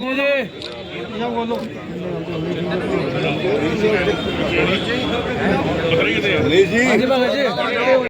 ਜੀ। ਜੀ ਨਹੀਂ ਜੀ। ਹਾਂਜੀ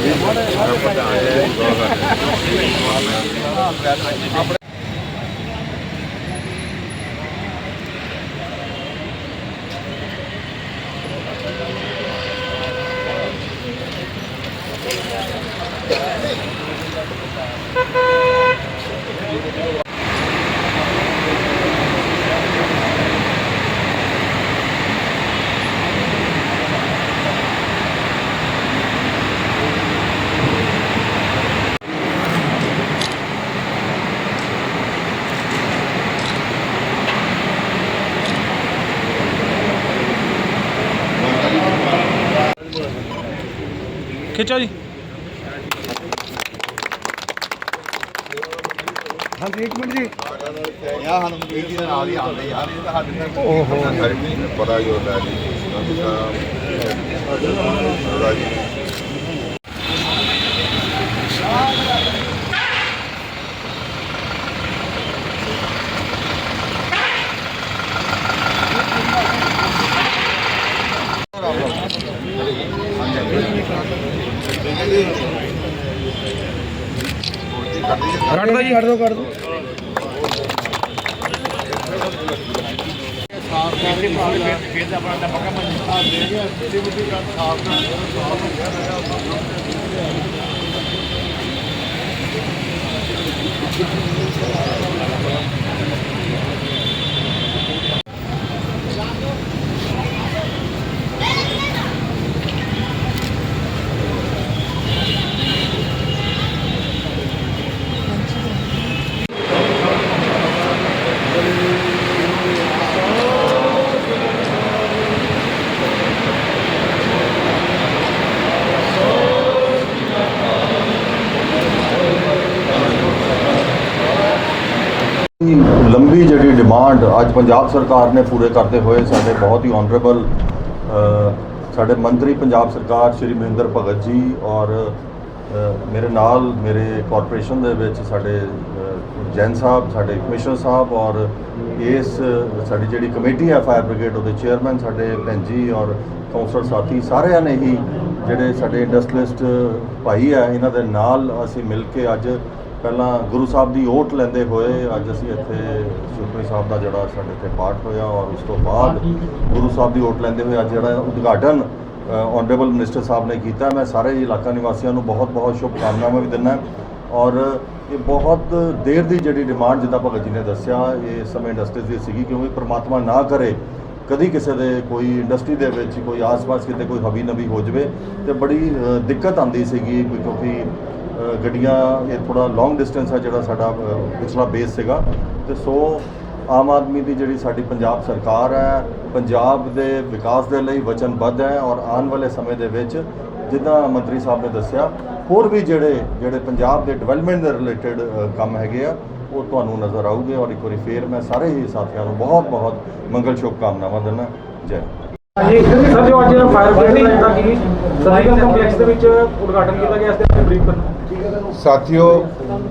ਜੀ ਬਹੁਤ ਬਹੁਤ ਧੰਨਵਾਦ ਵਾਲਕ ਬੈਠਾ ਖਿੱਚੋ ਜੀ। ਹਾਂਜੀ ਇੱਕ ਮਿੰਟ ਜੀ। ਯਾ ਹਨ ਮੀਡੀ ਦੇ ਨਾਲ ਹੀ ਆਉਂਦੇ ਯਾਰ ਇਹ ਤਾਂ ਸਾਡੇ ਨਾਲ ਓਹੋ। ਬੜਾ ਹੀ ਹੁੰਦਾ ਜੀ। ਬੜਾ ਕੱਢ ਦੋ ਜੀ। ਕੱਢ ਦੋ ਕੱਢ ਦੋ। ਲੰਬੀ ਜਿਹੜੀ ਡਿਮਾਂਡ ਅੱਜ ਪੰਜਾਬ ਸਰਕਾਰ ਨੇ ਪੂਰੇ ਕਰਦੇ ਹੋਏ ਸਾਡੇ ਬਹੁਤ ਹੀ ਆਨਰੇਬਲ ਸਾਡੇ ਮੰਤਰੀ ਪੰਜਾਬ ਸਰਕਾਰ ਸ਼੍ਰੀ ਮਹਿੰਦਰ ਭਗਤ ਜੀ ਔਰ ਮੇਰੇ ਨਾਲ ਮੇਰੇ ਕਾਰਪੋਰੇਸ਼ਨ ਦੇ ਵਿੱਚ ਸਾਡੇ ਜੈਨ ਸਾਹਿਬ, ਸਾਡੇ ਕਮਿਸ਼ਨਰ ਸਾਹਿਬ ਔਰ ਇਸ, ਸਾਡੀ ਜਿਹੜੀ ਕਮੇਟੀ ਹੈ ਫਾਇਰ ਬ੍ਰਿਗੇਡ ਉਹਦੇ ਚੇਅਰਮੈਨ ਸਾਡੇ ਭੈਣ ਜੀ ਔਰ ਕੌਂਸਲਰ ਸਾਥੀ ਸਾਰਿਆਂ ਨੇ ਹੀ ਜਿਹੜੇ ਸਾਡੇ ਇੰਡਸਟਰੀਲਿਸਟ ਭਾਈ ਆ ਇਹਨਾਂ ਦੇ ਨਾਲ ਅਸੀਂ ਮਿਲ ਕੇ ਅੱਜ ਪਹਿਲਾਂ ਗੁਰੂ ਸਾਹਿਬ ਦੀ ਓਟ ਲੈਂਦੇ ਹੋਏ ਅੱਜ ਅਸੀਂ ਇੱਥੇ ਸੁਖਮਨੀ ਸਾਹਿਬ ਦਾ ਜਿਹੜਾ ਸਾਡੇ ਇੱਥੇ ਪਾਠ ਹੋਇਆ ਔਰ ਉਸ ਤੋਂ ਬਾਅਦ ਗੁਰੂ ਸਾਹਿਬ ਦੀ ਓਟ ਲੈਂਦੇ ਹੋਏ ਅੱਜ ਜਿਹੜਾ ਉਦਘਾਟਨ ਆਨਰੇਬਲ ਮਿਨਿਸਟਰ ਸਾਹਿਬ ਨੇ ਕੀਤਾ। ਮੈਂ ਸਾਰੇ ਇਲਾਕਾ ਨਿਵਾਸੀਆਂ ਨੂੰ ਬਹੁਤ-ਬਹੁਤ ਸ਼ੁਭਕਾਮਨਾਵਾਂ ਵੀ ਦਿੰਦਾ ਔਰ ਇਹ ਬਹੁਤ ਦੇਰ ਦੀ ਜਿਹੜੀ ਡਿਮਾਂਡ ਜਿੱਦਾਂ ਭਗਤ ਜੀ ਨੇ ਦੱਸਿਆ, ਇਹ ਸਮੇਂ ਇੰਡਸਟਰੀ ਦੀ ਸੀਗੀ ਕਿਉਂਕਿ ਪ੍ਰਮਾਤਮਾ ਨਾ ਕਰੇ, ਕਦੀ ਕਿਸੇ ਦੇ ਕੋਈ ਇੰਡਸਟਰੀ ਦੇ ਵਿੱਚ ਕੋਈ ਆਸ-ਪਾਸ ਕਿਤੇ ਕੋਈ ਹਬੀ ਨਬੀ ਹੋ ਜਾਵੇ ਤੇ ਬੜੀ ਦਿੱਕਤ ਆਉਂਦੀ ਸੀਗੀ ਵੀ ਕਿਉਂਕਿ ਗੱਡੀਆਂ, ਇਹ ਥੋੜਾ ਲੌਂਗ ਡਿਸਟੈਂਸ ਹੈ ਜਿਹੜਾ ਸਾਡਾ ਪਿਛਲਾ ਬੇਸ ਸੀਗਾ। ਤੇ ਸੋ ਆਮ ਆਦਮੀ ਦੀ ਜਿਹੜੀ ਸਾਡੀ ਪੰਜਾਬ ਸਰਕਾਰ ਹੈ, ਪੰਜਾਬ ਦੇ ਵਿਕਾਸ ਦੇ ਲਈ ਵਚਨਬੱਧ ਹੈ ਔਰ ਆਉਣ ਵਾਲੇ ਸਮੇਂ ਦੇ ਵਿੱਚ ਜਿੱਦਾਂ ਮੰਤਰੀ ਸਾਹਿਬ ਨੇ ਦੱਸਿਆ, ਹੋਰ ਵੀ ਜਿਹੜੇ ਜਿਹੜੇ ਪੰਜਾਬ ਦੇ ਡਿਵੈਲਪਮੈਂਟ ਦੇ ਰਿਲੇਟਡ ਕੰਮ ਹੈਗੇ ਆ, ਉਹ ਤੁਹਾਨੂੰ ਨਜ਼ਰ ਆਊਗੇ ਔਰ ਇੱਕ ਵਾਰੀ ਫੇਰ ਮੈਂ ਸਾਰੇ ਹੀ ਸਾਥੀਆਂ ਨੂੰ ਬਹੁਤ ਬਹੁਤ ਮੰਗਲ ਸ਼ੁਭਕਾਮਨਾਵਾਂ ਦਿੰਦਾ। ਜੈ ਹਾਂਜੀ ਸਰ ਜੋ ਅੱਜ ਫਾਇਰ ਬ੍ਰਿਗੇਡ ਦਾ ਜਿਹੜਾ ਕਿ ਸਰਜੀਕਲ ਕੰਪਲੈਕਸ ਦੇ ਵਿੱਚ ਉਦਘਾਟਨ ਕੀਤਾ ਗਿਆ ਇਸ ਦੇ ਬਰੀਫ ਕਰੋ ਸਾਥੀਓ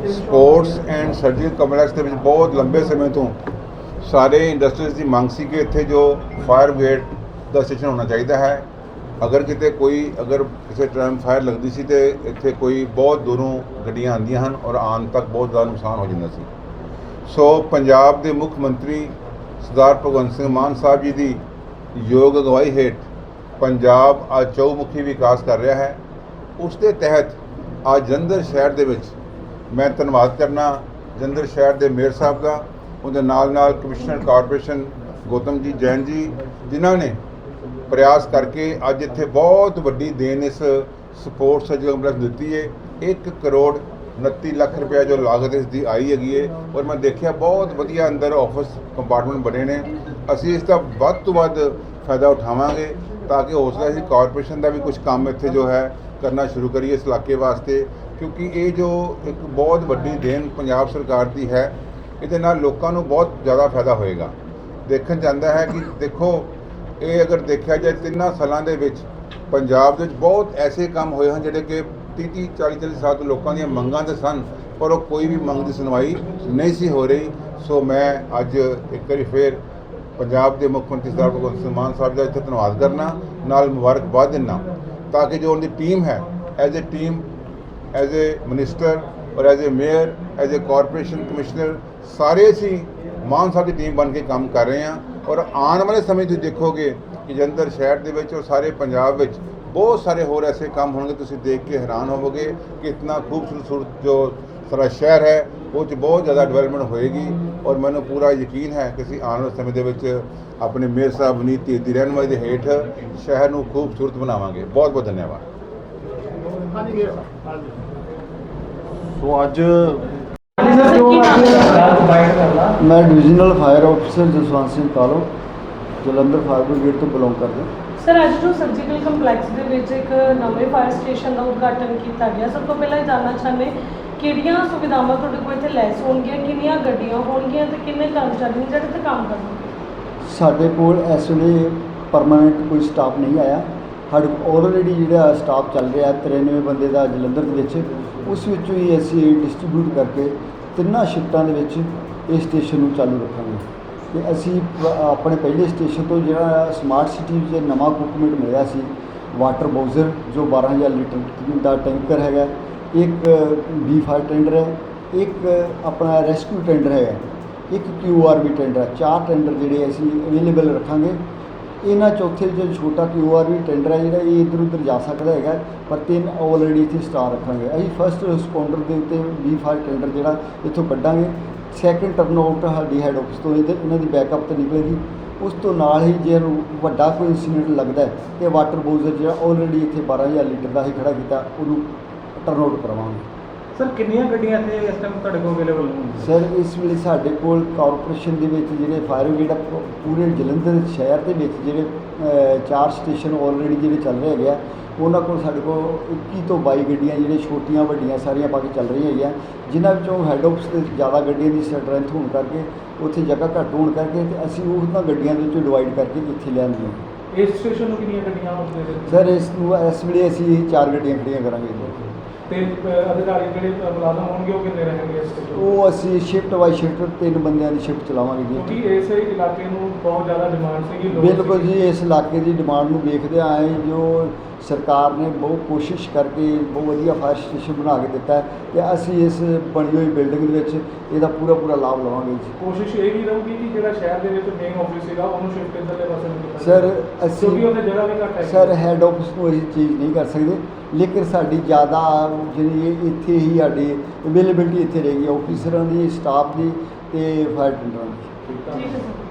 ਸਪੋਰਟਸ ਐਂਡ ਸਰਜੀਕਲ ਕੰਪਲੈਕਸ ਦੇ ਵਿੱਚ ਬਹੁਤ ਲੰਬੇ ਸਮੇਂ ਤੋਂ ਸਾਰੇ ਇੰਡਸਟਰੀਜ਼ ਦੀ ਮੰਗ ਸੀ ਕਿ ਇੱਥੇ ਜੋ ਫਾਇਰ ਬ੍ਰਿਗੇਡ ਦਾ ਸਟੇਸ਼ਨ ਹੋਣਾ ਚਾਹੀਦਾ ਹੈ। ਅਗਰ ਕਿਤੇ ਕੋਈ, ਅਗਰ ਕਿਸੇ ਟਾਈਮ ਫਾਇਰ ਲੱਗਦੀ ਸੀ ਤੇ ਇੱਥੇ ਕੋਈ ਬਹੁਤ ਦੂਰੋਂ ਗੱਡੀਆਂ ਆਉਂਦੀਆਂ ਹਨ ਔਰ ਆਉਣ ਤੱਕ ਬਹੁਤ ਜ਼ਿਆਦਾ ਨੁਕਸਾਨ ਹੋ ਜਾਂਦਾ ਸੀ। ਸੋ ਪੰਜਾਬ ਦੇ ਮੁੱਖ ਮੰਤਰੀ ਸਰਦਾਰ ਭਗਵੰਤ ਸਿੰਘ ਮਾਨ ਸਾਹਿਬ ਜੀ ਦੀ ਯੋਗ ਅਗਵਾਈ ਹੇਠ ਪੰਜਾਬ ਆ ਚੌਮੁਖੀ ਵਿਕਾਸ ਕਰ ਰਿਹਾ ਹੈ। ਉਸ ਦੇ ਤਹਿਤ ਅੱਜ ਜਲੰਧਰ ਸ਼ਹਿਰ ਦੇ ਵਿੱਚ ਮੈਂ ਧੰਨਵਾਦ ਕਰਨਾ, ਜਲੰਧਰ ਸ਼ਹਿਰ ਦੇ ਮੇਅਰ ਸਾਹਿਬ ਦਾ, ਉਹਦੇ ਨਾਲ ਨਾਲ ਕਮਿਸ਼ਨਰ ਕਾਰਪੋਰੇਸ਼ਨ ਗੌਤਮ ਜੀ, ਜੈਨ ਜੀ, ਜਿਨ੍ਹਾਂ ਨੇ ਪ੍ਰਯਾਸ ਕਰਕੇ ਅੱਜ ਇੱਥੇ ਬਹੁਤ ਵੱਡੀ ਦੇਣ ਇਸ ਸਪੋਰਟਸ ਸਰਜੀਕਲ ਕੰਪਲੈਕਸ ਦਿੱਤੀ ਹੈ 1 ਕਰੋੜ 29 ਲੱਖ ਰੁਪਏ ਜੋ ਲਾਗਤ ਇਸ ਦੀ ਆਈ ਹੈਗੀ ਹੈ ਔਰ ਮੈਂ ਦੇਖਿਆ ਬਹੁਤ ਵਧੀਆ ਅੰਦਰ ਆਫਿਸ ਕੰਪਾਰਟਮੈਂਟ ਬਣੇ ਨੇ। ਅਸੀਂ ਇਸ ਦਾ ਵੱਧ ਤੋਂ ਵੱਧ ਫਾਇਦਾ ਉਠਾਵਾਂਗੇ ਤਾਂ ਕਿ ਹੋ ਹੌਸਲਾ ਅਸੀਂ ਕਾਰਪੋਰੇਸ਼ਨ ਦਾ ਵੀ ਕੁਝ ਕੰਮ ਇੱਥੇ ਜੋ ਹੈ ਕਰਨਾ ਸ਼ੁਰੂ ਕਰੀਏ ਇਸ ਇਲਾਕੇ ਵਾਸਤੇ। ਕਿਉਂਕਿ ਇਹ ਜੋ ਇੱਕ ਬਹੁਤ ਵੱਡੀ ਦੇਣ ਪੰਜਾਬ ਸਰਕਾਰ ਦੀ ਹੈ, ਇਹਦੇ ਨਾਲ ਲੋਕਾਂ ਨੂੰ ਬਹੁਤ ਜ਼ਿਆਦਾ ਫਾਇਦਾ ਹੋਏਗਾ। ਦੇਖਣ ਜਾਂਦਾ ਹੈ ਕਿ ਦੇਖੋ, ਇਹ ਅਗਰ ਦੇਖਿਆ ਜਾਏ ਤਿੰਨਾਂ ਸਾਲਾਂ ਦੇ ਵਿੱਚ ਪੰਜਾਬ ਦੇ ਵਿੱਚ ਬਹੁਤ ਐਸੇ ਕੰਮ ਹੋਏ ਹਨ ਜਿਹੜੇ ਕਿ 30 30 40 40 ਸਾਲ ਤੋਂ ਲੋਕਾਂ ਦੀਆਂ ਮੰਗਾਂ ਤੇ ਸਨ, ਪਰ ਉਹ ਕੋਈ ਵੀ ਮੰਗ ਦੀ ਸੁਣਵਾਈ ਨਹੀਂ ਸੀ ਹੋ ਰਹੀ। ਸੋ ਮੈਂ ਅੱਜ ਇੱਕ ਵਾਰੀ ਫੇਰ ਪੰਜਾਬ ਦੇ ਮੁੱਖ ਮੰਤਰੀ ਸਰਦਾਰ ਭਗਵੰਤ ਸਿੰਘ ਮਾਨ ਸਾਹਿਬ ਦਾ ਇੱਥੇ ਧੰਨਵਾਦ ਕਰਨਾ, ਨਾਲ ਮੁਬਾਰਕਬਾਦ ਦਿੰਦਾ ਤਾਂ ਕਿ ਜੋ ਉਹਦੀ ਟੀਮ ਹੈ as a team as a minister ਔਰ as a mayor as a corporation commissioner ਸਾਰੇ ਅਸੀਂ ਮਾਨ ਸਾਹਿਬ ਦੀ ਟੀਮ ਬਣ ਕੇ ਕੰਮ ਕਰ ਰਹੇ ਹਾਂ। ਔਰ ਆਉਣ ਵਾਲੇ ਸਮੇਂ 'ਚ ਦੇਖੋਗੇ ਕਿ ਜਲੰਧਰ ਸ਼ਹਿਰ ਦੇ ਵਿੱਚ ਔਰ ਸਾਰੇ ਪੰਜਾਬ ਵਿੱਚ ਬਹੁਤ ਸਾਰੇ ਹੋਰ ਐਸੇ ਕੰਮ ਹੋਣਗੇ ਤੁਸੀਂ ਦੇਖ ਕੇ ਹੈਰਾਨ ਹੋਵੋਗੇ ਕਿ ਇਤਨਾ ਖੂਬਸੂਰਤ ਸੂਰਤ ਜੋ ਸਾਡਾ ਸ਼ਹਿਰ ਹੈ ਉਹ 'ਚ ਬਹੁਤ ਜ਼ਿਆਦਾ ਡਿਵੈਲਪਮੈਂਟ ਹੋਏਗੀ ਔਰ ਮੈਨੂੰ ਪੂਰਾ ਯਕੀਨ ਹੈ ਕਿ ਅਸੀਂ ਆਉਣ ਵਾਲੇ ਸਮੇਂ ਦੇ ਵਿੱਚ ਆਪਣੇ ਮੇਅਰ ਸਾਹਿਬ ਨੀਤੀ ਦੀ ਰਹਿਨਮਾਈ ਦੇ ਹੇਠ ਸ਼ਹਿਰ ਨੂੰ ਖੂਬਸੂਰਤ ਬਣਾਵਾਂਗੇ। ਬਹੁਤ ਬਹੁਤ ਧੰਨਵਾਦ। ਸੋ ਅੱਜ ਸਰ ਮੈਂ divisional fire officer Jaswant Singh Kalo Jalandhar fire brigade ਤੋਂ ਬਿਲੋਂਗ ਕਰਦਾ। ਸਰ, ਅੱਜ ਜੋ ਸਰਜੀਕਲ ਕੰਪਲੈਕਸ ਦੇ ਵਿੱਚ ਇੱਕ ਨਵੇਂ ਫਾਇਰ ਸਟੇਸ਼ਨ ਦਾ ਉਦਘਾਟਨ ਕੀਤਾ ਗਿਆ, ਸਭ ਤੋਂ ਪਹਿਲਾਂ ਇਹ ਜਾਣਨਾ ਚਾਹੁੰਦੇ ਕਿਹੜੀਆਂ ਸੁਵਿਧਾਵਾਂ ਤੁਹਾਡੇ ਕੋਲ ਇੱਥੇ ਲੈਸ ਹੋਣਗੀਆਂ, ਕਿੰਨੀਆਂ ਗੱਡੀਆਂ ਹੋਣਗੀਆਂ ਤੇ ਕਿੰਨੇ ਕਰਮਚਾਰੀ ਨੇ ਜਿਹੜੇ ਇੱਥੇ ਕੰਮ ਕਰਨਗੇ ਸਾਡੇ ਕੋਲ ਇਸ ਵੇਲੇ ਪਰਮਾਨੈਂਟ ਕੋਈ ਸਟਾਫ ਨਹੀਂ ਆਇਆ। ਸਾਡੇ ਕੋਲ ਆਲਰੇਡੀ ਜਿਹੜਾ ਸਟਾਫ ਚੱਲ ਰਿਹਾ 93 ਬੰਦੇ ਦਾ ਜਲੰਧਰ ਦੇ ਵਿੱਚ, ਉਸ ਵਿੱਚੋਂ ਹੀ ਅਸੀਂ ਡਿਸਟ੍ਰੀਬਿਊਟ ਕਰਕੇ ਤਿੰਨਾਂ ਸ਼ਿਫਟਾਂ ਦੇ ਵਿੱਚ ਇਹ ਸਟੇਸ਼ਨ ਨੂੰ ਚਾਲੂ ਰੱਖਾਂਗੇ। ਤੇ ਅਸੀਂ ਪ- ਆਪਣੇ ਪਹਿਲੇ ਸਟੇਸ਼ਨ ਤੋਂ ਜਿਹੜਾ ਸਮਾਰਟ ਸਿਟੀ ਵਿੱਚ ਨਵਾਂ ਇਕਵਿਪਮੈਂਟ ਮਿਲਿਆ ਸੀ ਵਾਟਰ ਬੋਜ਼ਰ ਜੋ 12000 ਲੀਟਰ ਦਾ ਟੈਂਕਰ ਹੈਗਾ, ਇੱਕ ਬੀ ਫਾਇਰ ਟੈਂਡਰ ਹੈ, ਇੱਕ ਆਪਣਾ ਰੈਸਕਿਊ ਟੈਂਡਰ ਹੈਗਾ, ਇੱਕ ਕਿਊ ਆਰ ਵੀ ਟੈਂਡਰ ਹੈ, ਚਾਰ ਟੈਂਡਰ ਜਿਹੜੇ ਅਸੀਂ ਅਵੇਲੇਬਲ ਰੱਖਾਂਗੇ। ਇਹਨਾਂ ਚੌਥੇ ਜੋ ਛੋਟਾ ਕਿਊ ਆਰ ਵੀ ਟੈਂਡਰ ਹੈ ਜਿਹੜਾ ਇਹ ਇੱਧਰ ਉੱਧਰ ਜਾ ਸਕਦਾ ਹੈਗਾ, ਪਰ ਤਿੰਨ ਆਲਰੇਡੀ ਇੱਥੇ ਸਟਾਰ ਰੱਖਾਂਗੇ। ਅਸੀਂ ਫਸਟ ਰਿਸਪੌਂਡਰ ਦੇ ਉੱਤੇ ਵੀ ਫਾਇਰ ਟੈਂਡਰ ਜਿਹੜਾ ਇੱਥੋਂ ਕੱਢਾਂਗੇ। ਸੈਕਿੰਡ ਟਰਨ ਆਊਟ ਸਾਡੀ ਹੈਡ ਆਫਿਸ ਤੋਂ ਇਹਦੇ ਇਹਨਾਂ ਦੀ ਬੈਕਅਪ ਤੇ ਨਿਕਲੇਗੀ ਉਸ ਤੋਂ ਨਾਲ ਹੀ ਜੇ ਇਹਨੂੰ ਵੱਡਾ ਕੋਈ ਇਨਸੀਡੈਂਟ ਲੱਗਦਾ ਹੈ ਤੇ ਵਾਟਰ ਬੋਜ਼ਰ ਜਿਹੜਾ ਆਲਰੇਡੀ ਇੱਥੇ 12000 ਲੀਟਰ ਦਾ ਹੀ ਖੜਾ ਕੀਤਾ, ਉਹਨੂੰ ਟਰਨ ਆਊਟ ਕਰਵਾਵਾਂਗੇ ਸਰ ਕਿੰਨੀਆਂ ਗੱਡੀਆਂ ਇੱਥੇ ਇਸ ਟਾਈਮ ਤੁਹਾਡੇ ਕੋਲ ਅਵੇਲੇਬਲ ਹੋਣਗੀਆਂ? ਸਰ ਇਸ ਵੇਲੇ ਸਾਡੇ ਕੋਲ ਕਾਰਪੋਰੇਸ਼ਨ ਦੇ ਵਿੱਚ ਜਿਹੜੇ ਫਾਇਰ ਬ੍ਰਿਗੇਡ ਪੂਰੇ ਜਲੰਧਰ ਸ਼ਹਿਰ ਦੇ ਵਿੱਚ ਜਿਹੜੇ ਚਾਰ ਸਟੇਸ਼ਨ ਆਲਰੇਡੀ ਜਿਹੜੇ ਚੱਲ ਰਹੇ ਹੈਗੇ ਆ ਉਹਨਾਂ ਕੋਲ ਸਾਡੇ ਕੋਲ 21 ਤੋਂ 22 ਗੱਡੀਆਂ ਜਿਹੜੀਆਂ ਛੋਟੀਆਂ ਵੱਡੀਆਂ ਸਾਰੀਆਂ ਪਾ ਕੇ ਚੱਲ ਰਹੀਆਂ ਹੈਗੀਆਂ। ਜਿਨ੍ਹਾਂ ਵਿੱਚੋਂ ਹੈੱਡ ਆਫਿਸ ਤੇ ਜ਼ਿਆਦਾ ਗੱਡੀਆਂ ਦੀ ਸਟਰੈਂਥ ਹੋਣ ਕਰਕੇ ਉੱਥੇ ਜਗ੍ਹਾ ਘੱਟ ਹੋਣ ਕਰਕੇ ਤੇ ਅਸੀਂ ਉਹਨਾਂ ਗੱਡੀਆਂ ਦੇ ਵਿੱਚੋਂ ਡਿਵਾਈਡ ਕਰਕੇ ਇੱਥੇ ਲਿਆਂਦੀਆਂ ਇਸ ਸਟੇਸ਼ਨ ਨੂੰ ਕਿੰਨੀਆਂ ਗੱਡੀਆਂ ਨੇ ਸਰ ਇਸ ਨੂੰ ਇਸ ਵੇਲੇ ਅਸੀਂ ਚਾਰ ਗੱਡੀਆਂ ਖੜੀਆਂ ਕਰਾਂਗੇ ਤੇ ਅ, ਅਧਿਕਾਰੀ ਜਿਹੜੇ ਅ, ਮੁਲਾਜ਼ਮ ਹੋਣਗੇ ਉਹ ਕਿੰਨੇ ਰਹਿਣਗੇ ਇਸ ਸਟੇਸ਼ਨ ਉਹ ਅਸੀਂ ਸ਼ਿਫਟ ਬਾਈ ਸ਼ਿਫਟ ਤਿੰਨ ਬੰਦਿਆਂ ਦੀ ਸ਼ਿਫਟ ਚਲਾਵਾਂਗੇ ਜੀ। ਕਿਉਂਕਿ ਇਸ ਇਲਾਕੇ ਨੂੰ ਬਹੁਤ ਜ਼ਿਆਦਾ ਡਿਮਾਂਡ ਸੀਗੀ ਲੋਕ ਬਿਲਕੁਲ ਜੀ ਇਸ ਇਲਾਕੇ ਦੀ ਡਿਮਾਂਡ ਨੂੰ ਵੇਖਦੇ ਆਏ ਜੋ ਸਰਕਾਰ ਨੇ ਬਹੁਤ ਕੋਸ਼ਿਸ਼ ਕਰਕੇ ਬਹੁਤ ਵਧੀਆ ਫਾਇਰ ਸਟੇਸ਼ਨ ਬਣਾ ਕੇ ਦਿੱਤਾ ਹੈ ਤੇ ਅਸੀਂ ਇਸ ਬਣੀ ਹੋਈ ਬਿਲਡਿੰਗ ਦੇ ਵਿੱਚ ਇਹਦਾ ਪੂਰਾ ਪੂਰਾ ਲਾਭ ਲਵਾਂਗੇ ਜੀ। ਕੋਸ਼ਿਸ਼ ਇਹ ਵੀ ਰਹੂਗੀ ਕਿ ਜਿਹੜਾ ਸ਼ਹਿਰ ਦੇ ਵਿੱਚ ਮੇਨ ਆਫਿਸ ਸੀਗਾ ਉਹਨੂੰ ਸ਼ਿਫਟ ਇੱਧਰਲੇ ਪਾਸੇ ਨੂੰ ਕੀਤਾ ਸਰ। ਅਸੀਂ ਕਿਉਂਕਿ ਉੱਥੇ ਜਗ੍ਹਾ ਵੀ ਘੱਟ ਹੈ ਸਰ ਹੈੱਡ ਆਫਿਸ ਨੂੰ ਅਸੀਂ ਚੀਜ਼ ਨਹੀਂ ਕਰ ਸਕਦੇ। ਲੇਕਿਨ ਸਾਡੀ ਜ਼ਿਆਦਾ ਜਿਹੜੀ ਇੱਥੇ ਹੀ ਸਾਡੀ ਅਵੇਲੇਬਿਲਟੀ ਇੱਥੇ ਰਹੇਗੀ ਆਫੀਸਰਾਂ ਦੀ ਸਟਾਫ ਦੀ ਤੇ ਫਾਇਰ ਟੈਂਡਰਾਂ ਦੀ। ਠੀਕ ਹੈ ਸਰ।